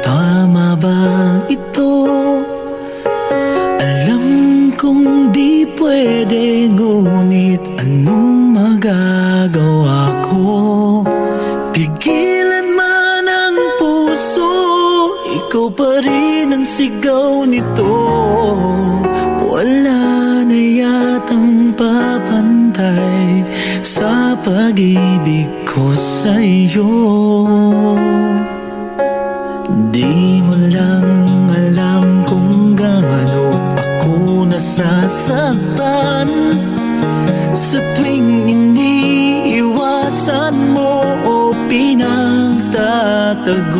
Tama ba ito? Alam kong di pwede Ngunit anong magagawa ko? Pigilan man ang puso Ikaw pa rin ang sigaw nito Wala na yatang papantay Sa pag-ibig ko sa'yo nasasaktan Sa tuwing iniiwasan mo o pinagtataguan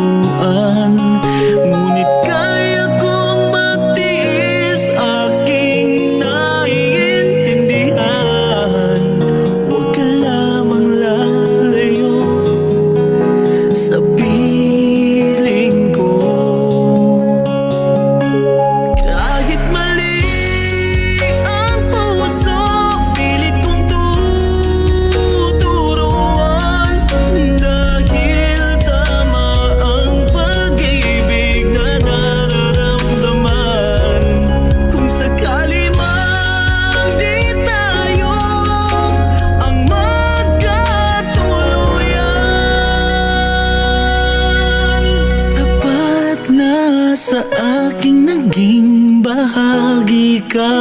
bahagi ka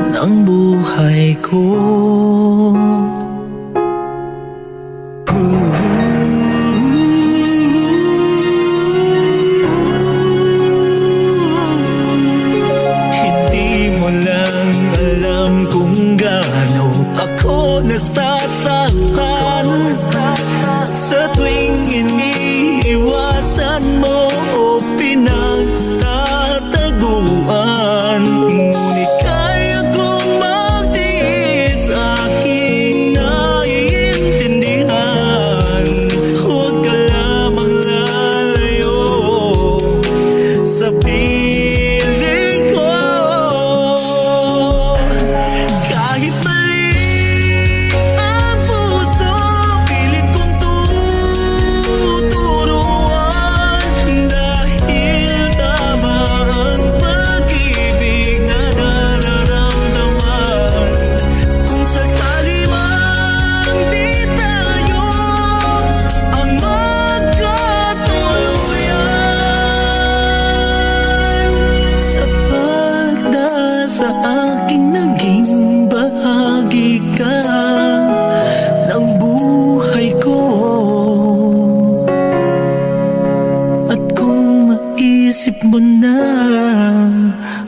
ng buhay ko Ooh. Hindi mo alam kung gaano ako nasasaktan Sa na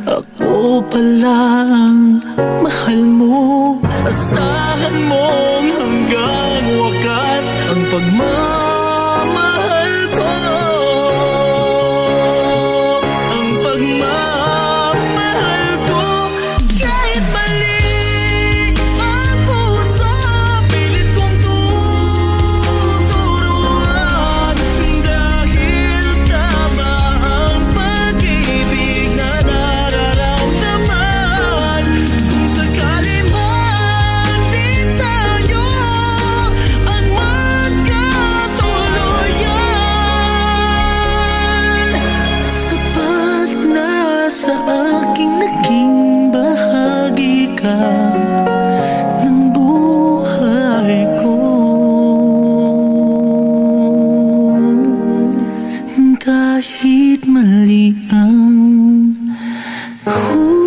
Ako palang mahal mo. Asahan mong hanggang wakas Ang pagmamahal ka ng buhay ko. Kahit mali ang huli